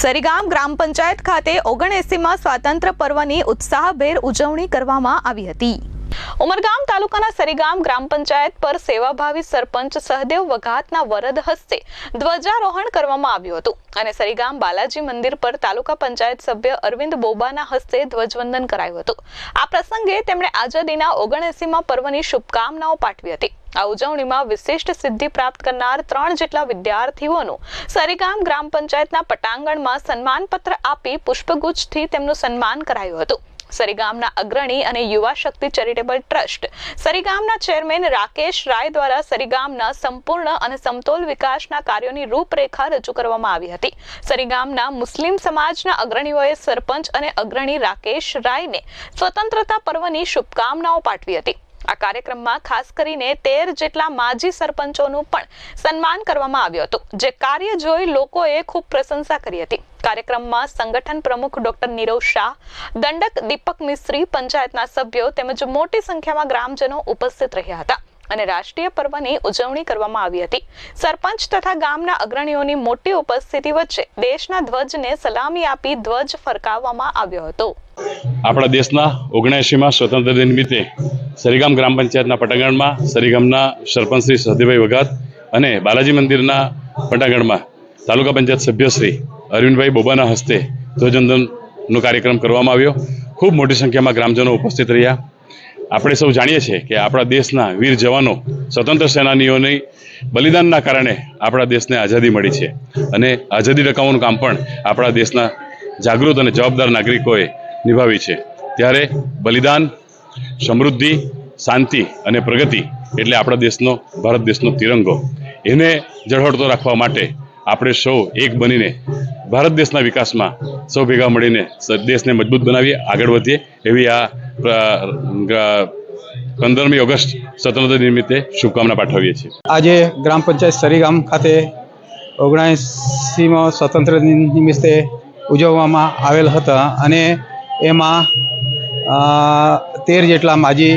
સરીગામ ગ્રામ પંચાયત ખાતે ઓગણએસીમાં સ્વાતંત્ર્ય પર્વની ઉત્સાહભેર ઉજવણી કરવામાં આવી હતી. ઉમરગામ તાલુકાના સરીગામ ગ્રામ પંચાયત પર સેવાભાવી સરપંચ સહદેવ વઘાતના વરદ હસ્તે ધ્વજારોહણ કરવામાં આવ્યું હતું અને સરીગામ બાલાજી મંદિર પર તાલુકા પંચાયત સભ્ય અરવિંદ બોબાના હસ્તે ધ્વજવંદન કરાયું હતું. આ પ્રસંગે તેમણે આઝાદીના ઓગણએસીમાં પર્વની શુભકામનાઓ પાઠવી હતી. આ ઉજવણીમાં વિશિષ્ટ સિદ્ધિ પ્રાપ્ત કરનાર ત્રણ જેટલા વિદ્યાર્થીઓનું સરીગામ ગ્રામ પંચાયતના પટાંગણમાં સન્માનપત્ર આપી પુષ્પગુચ્છથી તેમનું સન્માન કરાયું હતું. સરીગામના અગ્રણી અને યુવા શક્તિ ચેરિટેબલ ટ્રસ્ટ સરીગામના ચેરમેન રાકેશ રાય દ્વારા સરીગામના સંપૂર્ણ અને સમતોલ વિકાસના કાર્યોની રૂપરેખા રજૂ કરવામાં આવી હતી. સરીગામના મુસ્લિમ સમાજના અગ્રણીઓએ સરપંચ અને અગ્રણી રાકેશ રાયને સ્વતંત્રતા પર્વની શુભકામનાઓ પાઠવી હતી. આ કાર્યક્રમમાં ખાસ કરીને તેર જેટલા માજી સરપંચોનું પણ સન્માન કરવામાં આવ્યું હતું, જે કાર્ય જોઈ લોકોએ ખૂબ પ્રશંસા કરી હતી. કાર્યક્રમમાં સંગઠન પ્રમુખ ડોક્ટર નીરવ શાહ, દંડક દીપક મિસ્ત્રી, પંચાયતના સભ્યો તેમજ મોટી સંખ્યામાં ગ્રામજનો ઉપસ્થિત રહ્યા હતા અને રાષ્ટ્રીય પર્વની ઉજવણી કરવામાં આવી હતી. સરપંચ તથા ગામના અગ્રણીઓની મોટી ઉપસ્થિતિ વચ્ચે દેશના ધ્વજને સલામી આપી ધ્વજ ફરકાવવામાં આવ્યો હતો. આપણા દેશના ઓગણએંશીમાં સ્વતંત્ર દિન નિમિત્તે સરીગામ ગ્રામ પંચાયતના પટાંગણમાં, સરીગામના સરપંચ શ્રી સહદેવભાઈ વઘાત અને બાલાજી મંદિરના પટાંગણમાં તાલુકા પંચાયત સભ્યશ્રી અરવિંદભાઈ બોબાના હસ્તે ધ્વજવંદનનો કાર્યક્રમ કરવામાં આવ્યો. ખૂબ મોટી સંખ્યામાં ગ્રામજનો ઉપસ્થિત રહ્યા. આપણે સૌ જાણીએ છીએ કે આપણા દેશના વીર જવાનો, સ્વતંત્ર સેનાનીઓની બલિદાનના કારણે આપણા દેશને આઝાદી મળી છે. અને આઝાદી ટકાવવાનું કામ પણ આપણા દેશના જાગૃત અને જવાબદાર નાગરિકોએ નિભાવી છે. ત્યારે બલિદાન, સમૃદ્ધિ, શાંતિ અને પ્રગતિ એટલે આપણા દેશનો, ભારત દેશનો તિરંગો. એને જળહળતો રાખવા માટે આપણે સૌ એક બનીને ભારત દેશના વિકાસમાં સૌ ભેગા મળીને દેશને મજબૂત બનાવીએ, આગળ વધીએ એવી આ પંદરમી ઓગસ્ટ સ્વતંત્રતા નિમિત્તે શુભકામના પાઠવીએ છીએ. આજે ગ્રામ પંચાયત સરીગામ ખાતે ઓગણએંસીમાં સ્વતંત્ર દિન નિમિત્તે ઉજવવામાં આવેલ હતા અને એમાં તેર જેટલા માજી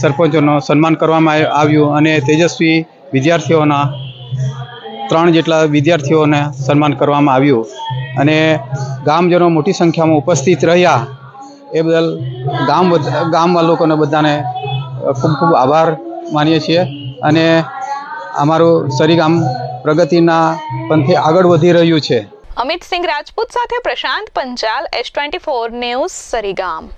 સરપંચોનો સન્માન કરવામાં આવ્યું અને તેજસ્વી વિદ્યાર્થીઓના ત્રણ જેટલા વિદ્યાર્થીઓને સન્માન કરવામાં આવ્યું. અને ગામજનો મોટી સંખ્યામાં ઉપસ્થિત રહ્યા. એ બદલ ગામ ગામમાં લોકોને બધાને ખૂબ ખૂબ આભાર માનીએ છીએ. અને અમારું સરીગામ પ્રગતિના પંથે આગળ વધી રહ્યું છે. અમિત સિંહ રાજપૂત સાથે Prashant Panchal S twenty four news Sarigam.